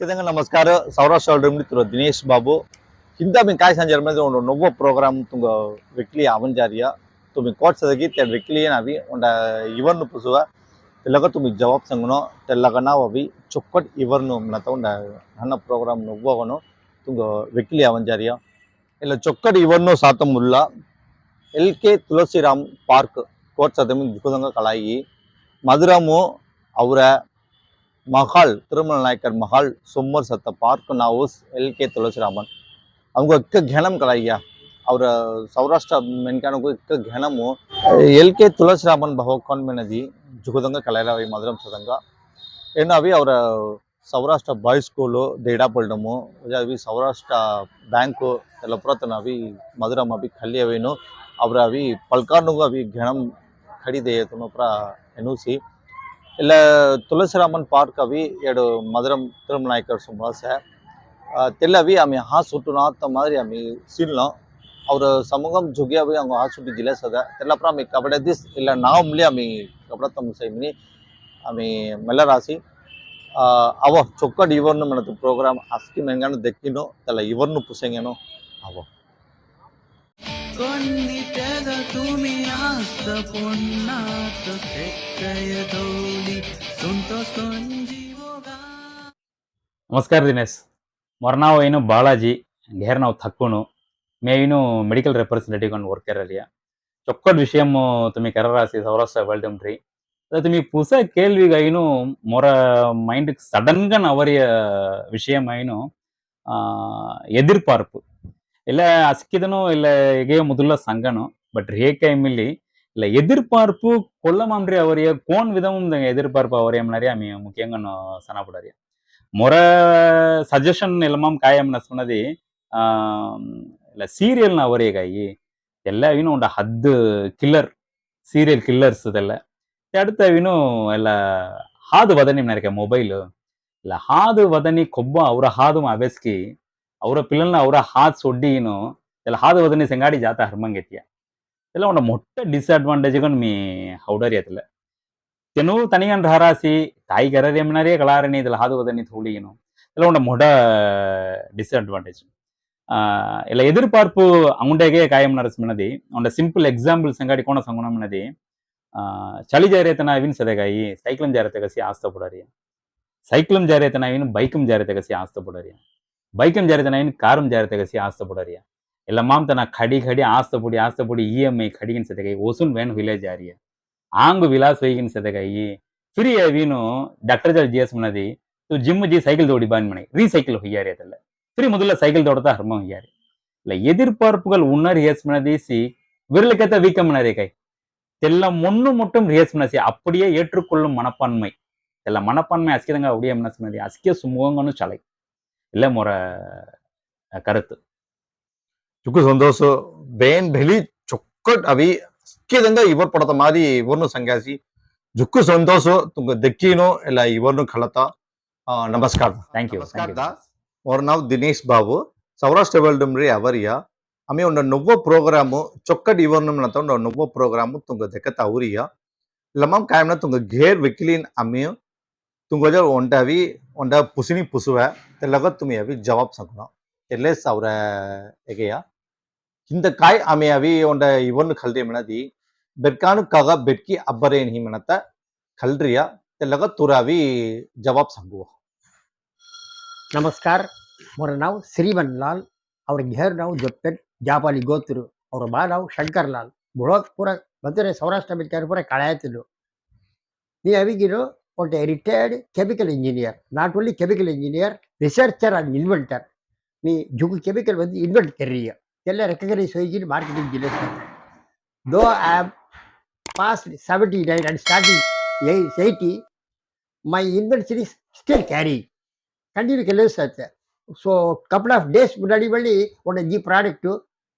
ಕದಂಗ ನಮಸ್ಕಾರ ಸೌರಾಷ್ಟ್ರ ಮಿತ್ರ ದಿನೇಶ್ ಬಾಬು ಹಿಂದೆ ಬಿ ಕಾಯ್ ಸಂಜೆ ಮೇಲೆ ಒಂದು ನೊವ್ವ ಪ್ರೋಗ್ರಾಮ್ ತುಂಗ ವಿಕ್ಲಿ ಅವನ್ ಜಾರಿಯ ತುಮಿ ಕೋಟ್ಸದಗಿ ತೆ ವಿಕ್ಲಿ ನಾವಿ ಒಂಡ ಇವರ್ನು ಪುಸುವ ತೆಲಗ ತುಮಿ ಜವಾಬ್ ಸಂಗನೋ ತೆಲ್ಲಗ ನಾವವಿ ಚೊಕ್ಕಟ್ ಇವರ್ನು ಮನತ ಒಂಡ ನನ್ನ ಪ್ರೋಗ್ರಾಮ್ ನೊವ್ವಗನು ತುಂಗ ವಿಕ್ಲಿ ಅವನ್ ಜಾರಿಯ ಇಲ್ಲ ಚೊಕ್ಕಟ್ ಇವರ್ನು ಸಾತಮುಲ್ಲ ಎಲ್ ಕೆ ತುಳಸಿರಾಮ್ ಪಾರ್ಕ್ ಕೋಟ್ಸದ ಮಿಂಗ್ ದುಃಖದಂಗ ಕಳಾಯಿ ಮಧುರಮು ಅವರ மஹால் திருமண நாயக்கர் மஹால் சும்மர் சத்த பார்க் நாவூஸ் எல்கே துளசிராமன் அவங்க எக்க ఘనం కదా అయ్యా और సౌరాష్ట్ర మెన్కాను ఎక్క ఘనము ఎల్కే துளசிராமன் பகவான் மெனதி ಜುಗದಂಗ ಕಲೈಲಾವಿ மதுரம் சதங்க ಏನು ಅವಿ ಅವರ ಸೌರಾಷ್ಟ್ರ ಬಾಯ್ ಸ್ಕೂಲು ದೇಡಾಪಲ್ಡಮು ಅವಿ ಸೌರಾಷ್ಟ್ರ ಬ್ಯಾಂಕು ಎಲ್ಲ ಪುರಾತನ ಅವಿ ಮಧುರಮ್ ಅವಿ ಖಲ್ಲಿ ಅವೇನು ಅವರ ಅವಿ ಪಲ್ಕಾರ್ನುಗು ಅವಿ ಘಣಂ ಖಡಿದೆ ತುನಪುರ ಎನುಸಿ இல்லை ತುಳಸಿರಾಮನ್ ಪಾರ್ಕ್ ಅವಿ ಎರಡು ಮಧುರಂ ತಿರುಮಲಾಯ್ಕರ್ ಸುಮಲಾಸ ತೆಲ್ಲವಿ ಆಮೆ ಹಾ ಸುಟ್ಟುನ ಅತ್ತ ಮಾದರಿ ಆಮೆ ಸಿಲ್ನ ಅವರ ಸಮೂಹಂ ಜುಗಿಯವಿ ಹಂಗ ಹಾ ಸುಟ್ಟು ಜಿಲ್ಲೆ ಸದ ತೆಲ್ಲಪ್ರ ಆಮೆ ಕಬಡೆ ದಿಸ್ ಇಲ್ಲ ನಾವು ಮುಲಿ ಆಮೆ ಕಬಡ ತಮ್ಮ ಸೈಮಿನಿ ಆಮೆ ಮೆಲ್ಲರಾಸಿ ಅವ ಚೊಕ್ಕಡ್ ಇವರ್ನು ಮನತು ಪ್ರೋಗ್ರಾಮ್ ಅಸ್ಕಿ ಮೆಂಗಾನು ದೆಕ್ಕಿನೋ ತಲ್ಲ ಇವರ್ನು ಪುಸೆಂಗೇನೋ ಅವ కొన్ని తెగ తుమి ఆస్త పొన్నాత తెక్కయ తోలి ಸುಂಟೊಸ್ಕೊಂಜೀವೋಗ ನಮಸ್ಕಾರ ದಿನೇಶ್ ಮೊರ್ನಾವ್ ಏನು ಬಾಲಾಜಿ ಘೇರ್ ನಾವು ಥಕ್ಕುನು ಮೇವಿನು ಮೆಡಿಕಲ್ ರೆಪ್ರೆಸೆಂಟೇಟಿವ್ ಕೊಂಡು ವರ್ಕರ್ ಅಲ್ಲಿಯ ಚೊಕ್ಕಡ್ ವಿಷಯಂ ತುಮಿ ಕರರಾಸಿ ಸೌರಾಷ್ಟ್ರ వెళ్తుండ్రి అదే తుమి పుస కేల్విగా అయిను మొర మైండ్ సడన్ గా నవరియ విషయం అయిను ಆ, ಎದಿರ್ಪಾರ್ಪು இல்லை ಅಸ್ಕಿದನು இல்லை ಹೇಗೆ ಮೊದಲ ಸಂಘನು பட் ரேகைமில்லி இல்லை எதிர்பார்ப்பு கொல்லமாம்றி அவரைய கோன் விதமும் எதிர்பார்ப்பு அவரையம் நிறைய முக்கியங்க சனாப்படாரிய முறை சஜஷன் எல்லாமும் காயம்னு சொன்னது இல்ல சீரியல்னு அவரே காய் எல்லா வீணும் உண்ட ஹத்து கில்லர் சீரியல் கில்லர்ஸ் இதெல்லாம் அடுத்த வீணும் இல்லை ஹாது ವದನಿ ನನಗೆ மொபைலு இல்லை ஹாது வதனி ಕೊಬ್ಬ ಅವರ ஹாதும் அவெஸ்கி ಅವರ ಪಿಲ್ಲಲ್ನ ಅವರ ಹಾದ್ ಸೊಡ್ಡಿನು ಇಲ್ಲ ಹಾದು ವದನಿ ಸೆಂಗಾಡಿ ಜಾತ ಹರ್ಮಂಗೆತಿಯ ಎಲ್ಲ ಒಂದು ಮೊಟ್ಟ ಡಿಸ್ಅಡ್ವಾಂಟೇಜ್ మీ ಹೌಡರಿ ಅತಲ್ಲ ತೆನು ತನಿಗನ್ ಹರಾಸಿ ತಾಯಿ ಗರರಿ ಎಮ್ನರೇ ಕಳಾರಣಿ ಇದಲ್ಲ ಹಾದು ವದನಿ ಥೂಳಿನು ಎಲ್ಲ ಒಂದು ಮೊಡ ಡಿಸ್ಅಡ್ವಾಂಟೇಜ್ ಇಲ್ಲ ಎದುರ್ಪಾರ್ಪು ಅವುಂಡೆಗೆ ಕಾಯಂ ನರಸ್ಮಿನದಿ ಒಂದು ಸಿಂಪಲ್ ಎಕ್ಸಾಂಪಲ್ ಸಂಗಾಡಿ ಕೋಣ ಸಂಗುಣಮಿನದಿ ಚಳಿ ಜಾರಿಯತನ ಅವಿನ್ ಸದಗಾಯಿ ಸೈಕ್ಲಂ ಜಾರತೆಗಸಿ ಆಸ್ತ ಪುಡರಿ ಸೈಕ್ಲಂ ಜಾರಿಯತನ ಅವಿನ್ ಬೈಕಂ ಜಾರಿತೆಗಸಿ ಆಸ್ತ ಪುಡರಿ ಬೈಕಂ ಜಾರಿತನ ಅವಿನ್ ಕಾರಂ ಜಾರಿತೆಗಸಿ ಆಸ್ತ ಪುಡರಿ ಎಲ್ಲ ಮಾಮ್ ತನ ಖಡಿ ಖಡಿ ಆಸ್ತ ಪುಡಿ ಆಸ್ತ ಪುಡಿ ಇ ಎಂ ಐ ಖಡಿಗಿನ ಸದಗಾಯಿ ಓಸುನ್ ವೇನ್ ವಿಲೆ ಜಾರಿಯ ಆಂಗು ವಿಲಾಸ್ ವೈಗಿನ ಸದಗಾಯಿ ಫ್ರೀ ಅವಿನು ಡಾಕ್ಟರ್ ಜಲ್ ಜಿ ಎಸ್ ಮನದಿ ತು ಜಿಮ್ ಜಿ ಸೈಕಲ್ ದೋಡಿ ಬಾನ್ ಮನೆ ರೀಸೈಕಲ್ ಹೊಯ್ಯಾರಿ ಅದಲ್ಲ ಫ್ರೀ ಮೊದಲ ಸೈಕಲ್ ದೋಡತಾ ಹರ್ಮ ಹೊಯ್ಯಾರಿ ಇಲ್ಲ ಎದಿರ್ಪಾರ್ಪುಗಳು ಉನ್ನರ್ ರಿಯಸ್ மனதீசி விரலுக்கேத்த வீக்கம் கை தெல்ல முன்னு மட்டும் ரியஸ் மனசி அப்படியே ஏற்றுக்கொள்ளும் மனப்பான்மை தெல்ல மனப்பான்மை அசிக்கதங்க அப்படியே மனசு மனதி அசிக்க சுமூகங்கன்னு சலை இல்லை முறை கருத்து චුක්ක සොන්දෝසෝ බේන් ඩෙලි චොක්කට අවි ස්කේදඟ ඉවර් පොඩත මාදි ඉවරනු සංගාසි ජුක්ක සොන්දෝසෝ තුඟ දෙක්කීනෝ එලා ඉවරනු කළතා ನಮಸ್ಕಾರ ಥ್ಯಾಂಕ್ ಯು ನಮಸ್ಕಾರ ದಾಸ್ ಅವ್ರ ನಾವು ದಿನೇಶ್ ಬಾಬು ಸೌರಾಷ್ಟ್ರ ವರ್ಲ್ಡಮ್ ರೀ ಅವರಿಯ ಆಮೆ ಒಂದು ನೊವ್ವ ಪ್ರೋಗ್ರಾಮು ಚೊಕ್ಕಡ್ ಇವರ್ನಮ್ ಅಂತ ಒಂದು ನೊವ್ವ ಪ್ರೋಗ್ರಾಮು ತುಂಗ ದೆಕ್ಕತ ಅವರಿಯ ಲಮಂ ಕಾಯಮ್ನ ತುಂಗ ಘೇರ್ ವಿಕ್ಲಿನ್ ಅಮ್ಮಿಯು ತುಂಗಜ ಒಂಟವಿ onda pusini pusuwa te lagat tum yavi jawab sakna એટલે સૌરા એગયા ಹಿಂದ ಕಾಯ್ ಆಮೆ ಅವಿ ಒಂಡ ಇವನ್ ಖಲ್ದೆ ಮಣದಿ ಬೆಡ್ಕಾನು ಕಗ ಬೆಡ್ಕಿ ಅಬ್ಬರೇನ್ ಹಿ ಮಣತ ಖಲ್ರಿಯ ತೆಲಗ ತುರಾವಿ ಜವಾಬ್ ಸಂಗುವ ನಮಸ್ಕಾರ ಮೊರ ನಾವು ಶ್ರೀಮನ್ ಲಾಲ್ ಅವ್ರ ಘೇರ್ ನಾವು ಜೊಪ್ಪೆಟ್ ಜಾಪಾಲಿ ಗೋತರು ಅವ್ರ ಬಾ ನಾವು ಶಂಕರ್ ಲಾಲ್ ಬೃಹತ್ ಪುರ ಮಧುರೆ ಸೌರಾಷ್ಟ್ರ ಬಿಟ್ಟಾರ ಪುರ ಕಳೆಯತಿದ್ರು ನೀ ಅವಿಗಿರು was a retired chemical engineer. Not only chemical engineer, researcher and inventor. మీ జుగు కెమికల్ வந்து ఇన్వెంట్ కెరియర్ ಎಲ್ಲ ರೆಕಗ್ನೈಸ್ ಹೋಗಿ ಮಾರ್ಕೆಟಿಂಗ್ ಜಿಲ್ಲೆ though I am pass seventy nine and starting eighty my invention is still carry continue ಕೆಲಸ ಆಗುತ್ತೆ so couple of days ಮುನ್ನಾಡಿ ಬಳ್ಳಿ ಒಂದು ಈ ಪ್ರಾಡಕ್ಟು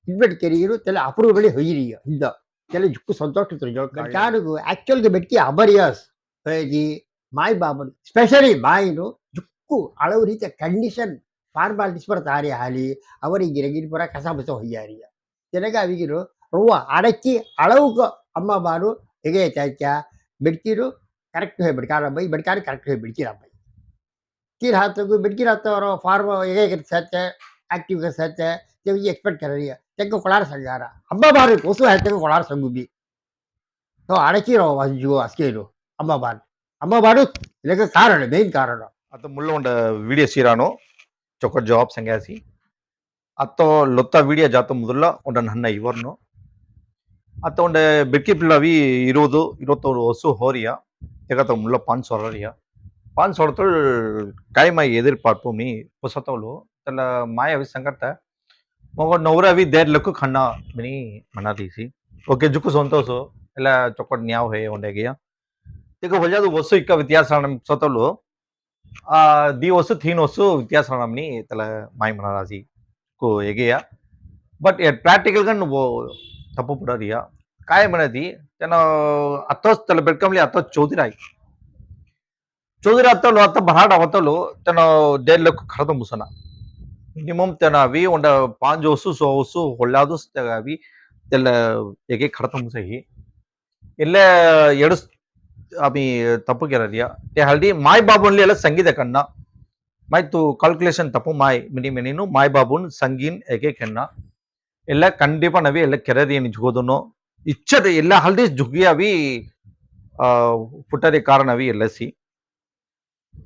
ಇನ್ವೆಂಟ್ ಕೆರಿಯರು ತಲೆ ಅಪ್ರೂವ್ ಬಳಿ ಹೊಯ್ಯಿರಿಯ ಹಿಂದ ತಲೆ ಜುಕ್ಕು ಸಂತೋಷ ತಿರ್ಜೋ ಕಾಣಿಗೂ ಆ್ಯಕ್ಚುಲ್ಗೆ ಬೆಟ್ಟಿ ಅಮರಿಯಾಸ್ ಹೋಗಿ ಮಾಯ್ ಬಾಬನ್ ಸ್ಪೆಷಲಿ ಮಾಯಿನು ಜುಕ್ಕು ಹಲವು ರೀತಿಯ ಕಂಡೀಷನ್ ಫಾರ್ಮಾಲಿಟೀಸ್ ಬರ್ತಾರೆ ಹಾಲಿ ಅವರಿಗೆ ಗಿರಿಗಿರಿ ಪುರ ಕಸ ಬಸ ಹೊಯ್ಯಾರಿಯ ತೆಲಗ ಅವಿಗಿರು ರುವ ಅಡಕ್ಕಿ ಅಳವುಗ ಅಮ್ಮ ಬಾರು ಹೇಗೆ ಚಾಚ ಬೆಡ್ಕಿರು ಕರೆಕ್ಟ್ ಹೋಗಿ ಬಿಡ್ಕಾರ ಬೈ ಬೆಡ್ಕಾರ ಕರೆಕ್ಟ್ ಹೋಗಿ ಬಿಡ್ತೀರ ಬೈ तीन हाथों को बिटकी रहता और फार्म एक एक सहते एक्टिव के सहते ते ये एक्सपेक्ट कर रही है तेको कोलार संगारा अम्मा बार कोसो है तेको कोलार संगु भी तो अड़की रहो बस जो अस्के रो अम्मा बार अम्मा कारण मेन कारण अत मुल्ला वीडियो सीरानो चोक जवाब संगासी अत लोता वीडियो जात मुद्ला नन्न इवरन अत बेटी पिल्लावी इवत वसु होरिया जगत मुल्ला पान सोरिया पान सोर कायम एदार्पमी पुसतोलो तल माया भी संगट नौरा भी देर लक खन्ना मिनी मना दीसी ओके जुकु संतोष इला चोक न्याव है ఇక వల్జాదు వస్తు ఇక వ్యత్యాసం సొతలు ది వస్తు తీన్ వస్తు వ్యత్యాసాన్ని తల మాయమన రాశి కు ఎగేయ బట్ ప్రాక్టికల్గా నువ్వు తప్పు పుడారియా కాయమనేది తన అత్త తల బెడ్కంలి అత్త చౌదిరాయి ಚೌಧರಿ ಹತ್ತಲು ಅತ್ತ ಬರಾಡ ಅವತ್ತಲು ತನ್ನ ದೇರ್ಲಕ್ಕು ಕರೆದ ಮುಸನ ಮಿನಿಮಮ್ ತನ ಅವಿ ಒಂದ ಪಾಂಜ್ ಹೊಸು ಸೊ ಹೊಸು ಹೊಳ್ಳಾದು ಅವಿ ಎಲ್ಲ ಹೇಗೆ ಕರೆದ ಮುಸಹಿ ಎಲ್ಲ ಎಡಸ್ आम्ही तप्प केला या ते हल्ली माय बाबूनले संगीत संगीतकांना माय तू கால்குலேஷன் தப்பு மாய் மினி மெனினு மாய் பாபுன் சங்கீன் ஏகே கண்டிப்பாக நவி எல்லாம் ನಾವಿ ಎಲ್ಲ ಕೆರೆದೇನು இச்சது எல்லா ಎಲ್ಲ ಹಲ್ದಿ ಜುಗಿಯವಿ காரணவி ಕಾರಣವಿ சி.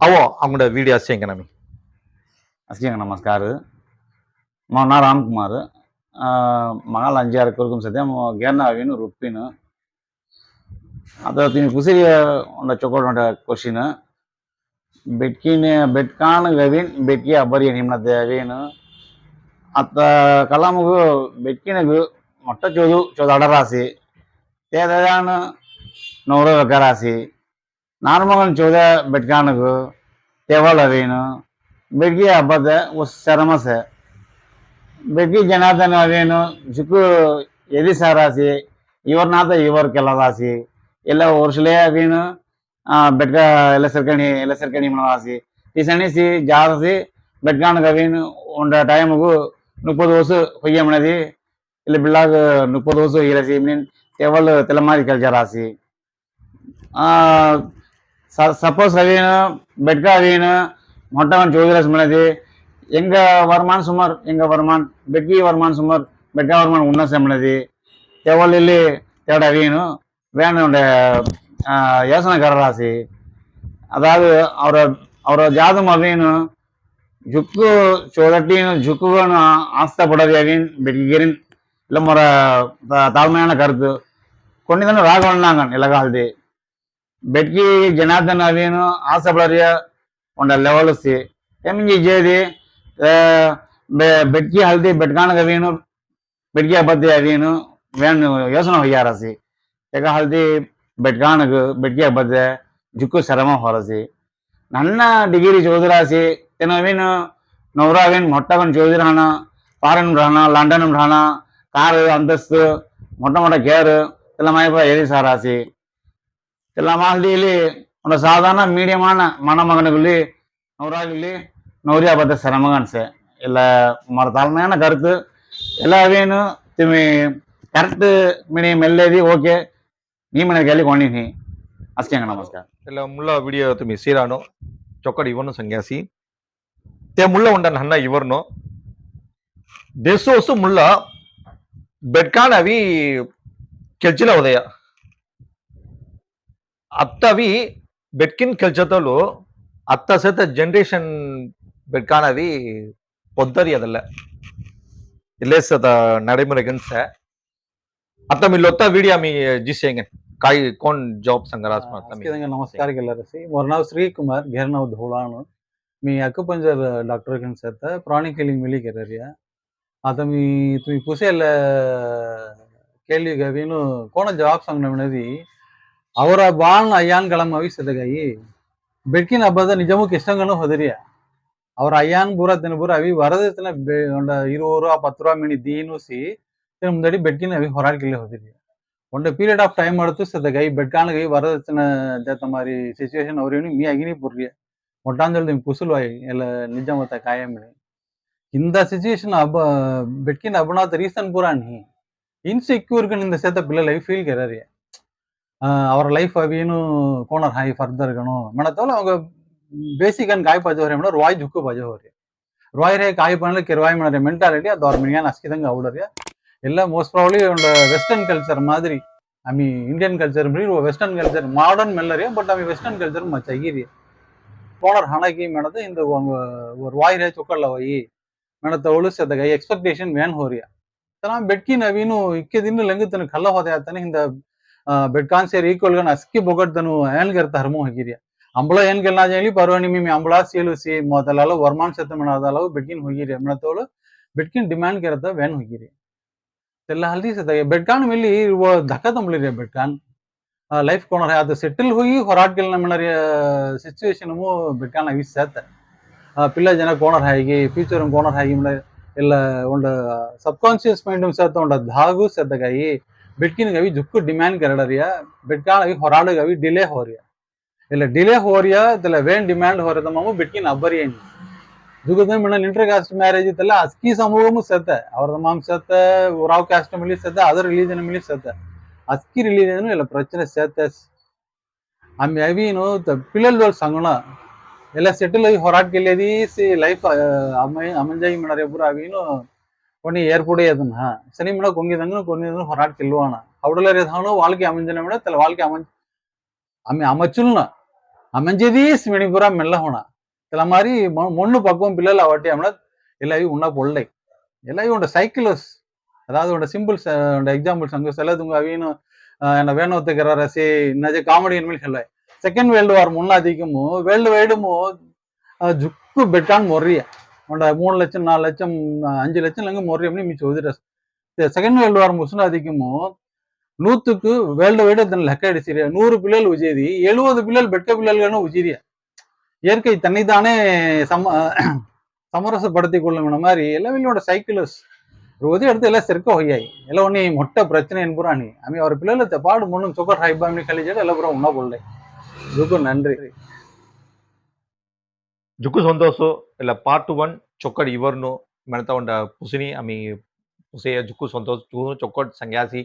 அவோ அவங்களோட வீடியோ அசைங்க நமி அசைங்க நமஸ்கார். நான் ராம்குமார். மகால் அஞ்சாறு இருக்கும் சத்தியம் கேர்னாவின்னு ருப்பின்னு आता तुम्ही कुसरी उंड चोकोट उंड क्वश्चन ಬೆಟ್ಕಿನ ಬೆಟ್ಕಾಣ ಗವಿನ್ ಬೆಟ್ಕಿ ಅಬ್ಬರಿ ನಿಮ್ನದ ಅವೇನು ಅತ್ತ ಕಲಾಮಗು ಬೆಟ್ಕಿನಗು ಮೊಟ್ಟ ಚೋದು ಚೋದು ಅಡರಾಸಿ ತೇದಾನ ನೂರ ರಾಸಿ ನಾರ್ಮಗನ್ ಚೋದ ಬೆಟ್ಕಾನಗು ತೇವಲ್ ಅವೇನು ಬೆಟ್ಗಿ ಹಬ್ಬದ ಉಸ್ ಶರಮಸೆ ಬೆಟ್ಗಿ ಜನಾರ್ದನ ಅವೇನು ಜುಕು ಎದಿ ಸಾರಾಸಿ ಇವ್ರನಾಥ ಇವ್ರ ರಾಸಿ ಎಲ್ಲ ವರ್ಷಲೇ ಅವೇನು ಬೆಟ್ಕ ಎಲ್ಲ ಸರ್ಕಣಿ ಎಲ್ಲ ಸರ್ಕಣಿ ಮಾಡವಾಸಿ ಈ ಸಣಿಸಿ ಜಾರಸಿ ಬೆಟ್ಕಾಣ ಗವೀನು ಒಂದ ಟೈಮ್ಗು ಮುಪ್ಪದು ವರ್ಷ ಹೊಯ್ಯ ಮಣದಿ ಇಲ್ಲ ಬಿಳ್ಳಾಗ ಮುಪ್ಪದು ವರ್ಷ ಇರಸಿ ಮೀನ್ ಟೇಬಲ್ ತೆಲಮಾರಿ ಕೆಲಸ ರಾಸಿ சப்போஸ் அவியனு பெட்கா அவியனு மொட்டவன் ஜோதிராஸ் மனது எங்க வருமான் சுமார் எங்க வருமான் பெட்கி வருமான் சுமார் பெட்கா வருமான் உன்ன செம்மனது தெவலில் தேட அவியனு வேணுண்ட யோசனைக்கார ராசி ಅದಾದ ಅವರ ಅವರ ಜಾದಮ್ ಅವೇನು ಜುಕ್ಕು ಚೋದಟ್ಟಿನ ಜುಕ್ಕುಗಳನ್ನು ಆಸ್ತ ಪಡೋದು ಅವೇನು ಬೆಟ್ಟಿಗಿರಿನ್ இல்லை முறை த- தாழ்மையான கருத்து கொண்டு தானே ராகவன்னாங்க இலகால்தி பெட்கி ஜனார்தன் அவியனு ஆசைப்படறிய உண்ட லெவலுசி எம்ஜி ஜேதி ಬೆಟ್ಕಿ ಹಲ್ದಿ ಬೆಟ್ಕಾಣಗ ಅವೇನು ಬೆಟ್ಕಿ ಹಬ್ಬದ್ದಿ ಅವೇನು ವೇಣು ಯೋಚನೆ ಹೊಯ್ಯಾರಸಿ तेका खाल ती ಬೆಟ್ಕಾಣಕ್ಕೆ ಬೆಟ್ಕಿಯಾಗಿ ಬದ್ದೆ ಜಿಕ್ಕು ಸರಮ ಹೊರಸಿ ನನ್ನ ಡಿಗಿರಿ ಚೋದರಾಸಿ ತಿನ್ನವೇನು ನವರಾಗೇನು ಮೊಟ್ಟಗನ್ ಚೋದಿರಾಣ ಫಾರಿನ್ ರಾಣ ಲಂಡನ್ ರಾಣ ಕಾರ್ ಅಂತಸ್ತು ಮೊಟ್ಟ ಮೊಟ್ಟ ಕೇರ್ ಎಲ್ಲ ಮಾಯಪ್ಪ ಎಲ್ಲಿ ಸಾರಾಸಿ ಎಲ್ಲ ಮಾಲ್ದಿಯಲ್ಲಿ ಒಂದು ಸಾಧಾರಣ மீடியமான மணமகனுக்குள்ளி நவராகுள்ளி நவரியா பார்த்த சிரமகன்ஸு இல்லை மர தாழ்மையான கருத்து எல்லா வேணும் திரும்பி கரெக்டு மீடியம் எழுதி ஓகே ನಿಮಗೆಲ್ಲಿ ಕೊಂಡಿನಿ ಅಷ್ಟೇ ಅಣ್ಣ ನಮಸ್ಕಾರ ಇಲ್ಲ ಮುಳ್ಳ ವಿಡಿಯೋ ತುಮಿ ಸೀರಾನು ಚೊಕ್ಕಡ ಇವನು ಸಂನ್ಯಾಸಿ ತೇ ಮುಳ್ಳ ಉಂಡ ನನ್ನ ಇವರ್ನು ದೇಸೋಸು ಮುಳ್ಳ ಬೆಡ್ಕಾನ್ ಅವಿ ಕೆಲ್ಚಿಲ ಉದಯ ಅತ್ತವಿ ಬೆಟ್ಕಿನ್ ಕೆಲ್ಚದಲು ಅತ್ತ ಸತ ಜನ್ರೇಷನ್ ಬೆಟ್ಕಾನ್ ಅವಿ ಪೊದ್ದರಿ ಅದಲ್ಲ ಇಲ್ಲೇ ಸದ ನಡೆಮುರೆಗನ್ಸ ಅತ್ತ ಮಿಲ್ಲೊತ್ತ ವಿಡಿಯೋ ಮೀ ಜಿಸೇಂಗನ್ ಕಾಯಿ ಕೋನ್ ಜಾಬ್ ಸಂಗರಾಸ್ ಮಾಡ್ತಾ ಮಿ विद्यार्थी नमस्कार केला रसी माझं नाव श्रीकुमार घेरनाव धोळाण मी अकुपंजर डॉक्टर घेऊन सर ಪ್ರಾಣಿಕ್ ಹೆಲಿಂಗ್ ಮಿಲಿ ಕೆರರಿಯ आता मी तुम्ही पुसेल ಕೇಳಿ ಗವಿನು ಕೋಣ ಜವಾಬ್ ಸಂಗ್ ನಮ್ಮನದಿ ಅವರ ಬಾಳ್ ಅಯ್ಯಾನ್ ಗಳಂ ಅವಿಸದಗಾಯಿ ಬೆಡ್ಕಿನ ಹಬ್ಬದ ನಿಜಮುಕ್ ಇಷ್ಟಂಗನು ಹೊದರಿಯ ಅವ್ರ ಅಯ್ಯಾನ್ ಬೂರ ದಿನ ಬೂರ ಅವಿ ವರದತನ ಒಂದ ಇರುವರು ಆ ಪತ್ರ ಮಿಣಿ ದೀನುಸಿ ಮುಂದಡಿ ಬೆಡ್ಕಿನ ಅವಿ ಹೊರಾಡ್ಕಿಲ್ಲ ಹೊದಿರಿಯ ಒಂದು ಪೀರಿಯಡ್ ಆಫ್ ಟೈಮ್ ಮಾಡ್ತು ಸದಗಾಯಿ ಬೆಡ್ಕಾಣಗೈ ವರದತನ ಜತ ಮಾರಿ ಸಿಚುವೇಶನ್ ಅವ್ರೇನು ಮೀ ಆಗಿನಿ ಪುರ್ರಿಯ ಮೊಟ್ಟಾಂಜಲ್ ಕುಸುಲು ಆಯಿ ಎಲ್ಲ ನಿಜ ಮತ ಕಾಯಮಿಣಿ ಇಂದ ಸಿಚುವೇಶನ್ ಹಬ್ಬ ಬೆಟ್ಕಿನ ಹಬ್ಬನಾಥ ರೀಸನ್ ಪುರಾಣಿ ಇನ್ಸೆಕ್ಯೂರ್ ನಿಂದ ಸೇತ ಪಿಲ್ಲ ಲೈಫ್ ಫೀಲ್ ಗೆರರಿ ಅವರ ಲೈಫ್ ಅವೇನು ಕೋಣರ್ ಹಾಯಿ ಫರ್ದರ್ ಗಣು ಮಣತವಲ್ಲ ಅವಾಗ ಬೇಸಿಕ್ ಅನ್ ಗಾಯ ಪಾಜ ಹೊರೆ ಮೇಡ ರಾಯ್ ಜುಕ್ಕು ಪಾಜ ಹೊರೆ ರಾಯ್ ರೇ ಕಾಯಿ ಪಣ್ಣ ಕಿರ್ವಾಯ್ ಮಾಡರೆ ಮೆಂಟಾಲಿಟಿ ಅದು ಅವ್ರ ಮಿನಿಯಾನ್ ಅಸ್ಕಿದಂಗ ಅವಡರೆ ಎಲ್ಲ ಮೋಸ್ಟ್ ಪ್ರಾಬ್ಲಿ ಒಂದು ವೆಸ್ಟರ್ನ್ ಕಲ್ಚರ್ ಮಾದರಿ ಆಮಿ ಇಂಡಿಯನ್ ಕಲ್ಚರ್ ಮೀರಿ ವೆಸ್ಟರ್ನ್ ಕಲ್ಚರ್ ಮಾಡರ್ನ್ ಮೆಲ್ಲರಿ ಬಟ್ ಆಮಿ ವೆಸ್ಟರ್ನ್ ಕಲ್ಚರ್ ಮಚ್ಚ ಆಗಿರಿ போனர் ஹனகி மேனது இந்த ஒங்க- ஒரு வாய் ரே ಚೊಕ್ಕಲ್ಲ ವಯಿ ಮೇಣತ ಉಳಿಸದಾಗ ಎಕ್ಸ್ಪೆಕ್ಟೇಷನ್ ವ್ಯಾನ್ ಹೋರಿಯ ತನ ಬೆಟ್ಕಿ ನವೀನು ಇಕ್ಕೆ ದಿನ ಲಂಗ ತನ ಕಲ್ಲ ಹೋದೆ ಆತನ ಹಿಂದ ಬೆಟ್ ಕಾನ್ ಸೇರಿ ಈಕ್ವಲ್ ಗನ ಅಸ್ಕಿ ಬೊಗಟ್ ತನು ಏನ್ ಗರ್ತ ಹರ್ಮೋ ಹೋಗಿರಿಯ ಅಂಬಳ ಏನ್ ಗೆಲ್ಲ ಜೇಲಿ ಪರ್ವಣಿ ಮಿ ಅಂಬಳ ಸೇಲು ಸಿ ಮೊದಲಾಲ ವರ್ಮಾನ್ ಸತ ಮಣದಾಲ ಬೆಟ್ಕಿನ್ ಹೋಗಿರಿ ಮೇಣತೋಳು ಬೆಟ್ಕಿನ್ ಡಿಮ್ಯಾಂಡ್ ಗೆರತ ವ್ಯಾನ್ ಹೋಗಿರಿ चल हल्दी से बेटान मिली, वो धक्का मिल रही बेटान लाइफ कॉर्नर है अब सेटिल हुई, होराट सिचुएशनमो बेटान वी सहते पिल जना कॉर्नर आगे फ्यूचर कॉर्नर आगे सबकॉन्शियस मैंड से धागू से बेटिन अभी जुक् डिमेंड कर रिया। बेटान अभी डिले हो रिया। इले हो रिया वेन डिमेंड हो रहा मामू बेटिन अबरिया ಜುಗದಮಿಣ ಇಂಟರ್ ಕಾಸ್ಟ್ ಮ್ಯಾರೇಜ್ ಇತ್ತಲ್ಲ ಅಸ್ಕಿ ಸಮೂಹಮೂ ಸತ್ತ ಅವ್ರದ ಮಾಮ್ ಸತ್ತ ರಾವ್ ಕಾಸ್ಟ್ ಮೇಲೆ ಸತ್ತ ಅದರ್ ರಿಲೀಜನ್ ಮೇಲೆ ಸತ್ತ అస్కి రిలీజన్ ఇలా ప్రచన సేతస్ ఆమె అవిను పిల్లలు సంగణ ఇలా సెటిల్ అయ్యి హొరాట్కెళ్ళేది లైఫ్ అమ్మాయి అమ్మంజాయి మన ఎప్పుడు అవిను కొన్ని ఏర్పడే ఏదన్నా సరే మన కొంగిదంగా కొన్ని హొరాట్కెళ్ళువాన అవుడలో ఏదాను వాళ్ళకి అమ్మంజన వాళ్ళకి అమ్మ ఆమె అమర్చులున్నా అమ్మంజేది మిణిపురా మెల్లహోనా சில மாதிரி మొన్ను పక్వం పిల్లలు అవట్టి అమ్మ ఇలావి ఉన్న పొల్లై ఇలావి உண்ட సైకిల్స్ அதாவது உன்னோட சிம்பிள்ஸ் உன்னோட எக்ஸாம்பிள்ஸ் அங்கே செல்லதுங்க அவையும் என்ன வேணவத்துக்கிற ரசி இன்னஜ காமெடி இனிமேல் செல்லாய் செகண்ட் வேர்ல்டு வார் முன்னாதிக்குமோ வேர்ல்டு வைடுமோ ஜுக்கு பெட்டான் மொறிய உன்னோட மூணு லட்சம் நாலு லட்சம் அஞ்சு லட்சம் இல்லைங்க மொறிய அப்படின்னு மிச்சம் ஒதுட்டு செகண்ட் வேர்ல்டு வார் முசுனாதிக்குமோ நூற்றுக்கு வேர்ல்டு வைடு தன் லெக்க அடிச்சிரியா நூறு பிள்ளைகள் உஜேதி எழுபது பிள்ளைகள் பெட்ட பிள்ளைகள்னு உஜிரியா இயற்கை தன்னைத்தானே சம சமரசப்படுத்தி கொள்ளுங்கிற மாதிரி எல்லாவிலோட సైకిల్స్ రోజు ఎడితే ఎలా సెరుకు అయ్యాయి ఎలా ఉన్నాయి మొట్ట ప్రశ్న ఏం బ్రో అని ఆమె ఎవరి పిల్లలతో పాడు ముందు సుఖ హైబామ్ని కలిసాడు ఎలా బ్రో ఉన్నా బోల్డే జుకు నండ్రి ಜುಕ್ಕು ಸಂತೋಷು ಇಲ್ಲ ಪಾರ್ಟ್ ಒನ್ ಚೊಕ್ಕಡ್ ಇವರ್ನು ಮೆಣತ ಉಂಡ ಪುಸಿನಿ ಆಮಿ ಪುಸೆಯ ಜುಕ್ಕು ಸಂತೋಷ ಚೂನು ಚೊಕ್ಕಡ್ ಸಂಗ್ಯಾಸಿ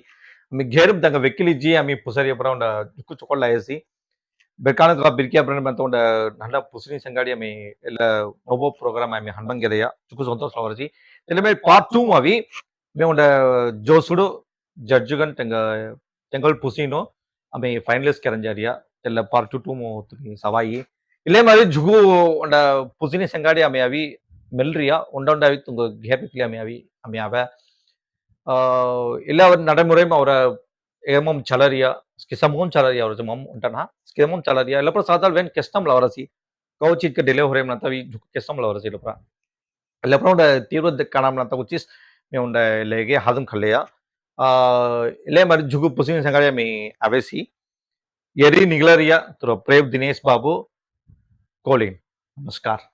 ಆಮಿ ಘೇರ್ ದಂಗ ವೆಕ್ಕಿಲಿಜ್ಜಿ ಆಮಿ ಪುಸರಿಯ ಪರ ಉಂಡ ಜುಕ್ಕು ಚೊಕ್ಕಡ್ ಲಾಯಸಿ ಬೇಕಾದ ಬಿರ್ಕಿಯ ಪರ ಮೆಂತ ಒಂಡ ನನ್ನ ಪುಸಿನಿ ಸಂಗಾಡಿ ಆಮಿ ಎಲ್ಲ ನೋಬೋ ಪ್ರೋಗ್ರಾಮ್ ಆಮಿ ಹಣ್ಣಂಗೆದೆಯ ಜುಕ್ಕು ಸಂತೋಷ್ ಅವರಜಿ ಇಲ್ಲ ಮೇ ಪಾರ್ಟ್ ಟೂ ಅವಿ ಮೇ ಒಂಡ ಜೋಸುಡು ಜಡ್ಜುಗನ್ ತೆಂಗ ತೆಂಗಲ್ ಪುಸಿನೋ ಆಮಿ ಫೈನಲಿಸ್ಟ್ ಕೆರಂಜಾರಿಯ ಎಲ್ಲ ಪಾರ್ಟ್ ಟು ಟೂ ಸವಾಯಿ ಇಲ್ಲೇ ಮಾರಿ ಜುಗು ಒಂಡ ಪುಸಿನಿ ಸಂಗಾಡಿ ಆಮೆ ಅವಿ ಮೆಲ್ರಿಯ ಉಂಡ ಉಂಡ ಅವಿ ತುಂಗ ಘೇಪಿಕ್ಲಿ ಆಮೆ ಅವಿ ಆಮೆ एम चलरिया स्कम चलरिया उठना स्कम चलरिया साधा वे कस्टम लवरसी कौच इक डेले हो रहा कस्टम लवरसी तीव्र दिखा कुछ मैं उगे हजम खलिया इले मार जुगु पुसिन संगड़िया मे अवेसी यरी निगलरिया तुरा प्रेम दिनेश बाबू कोलिंग नमस्कार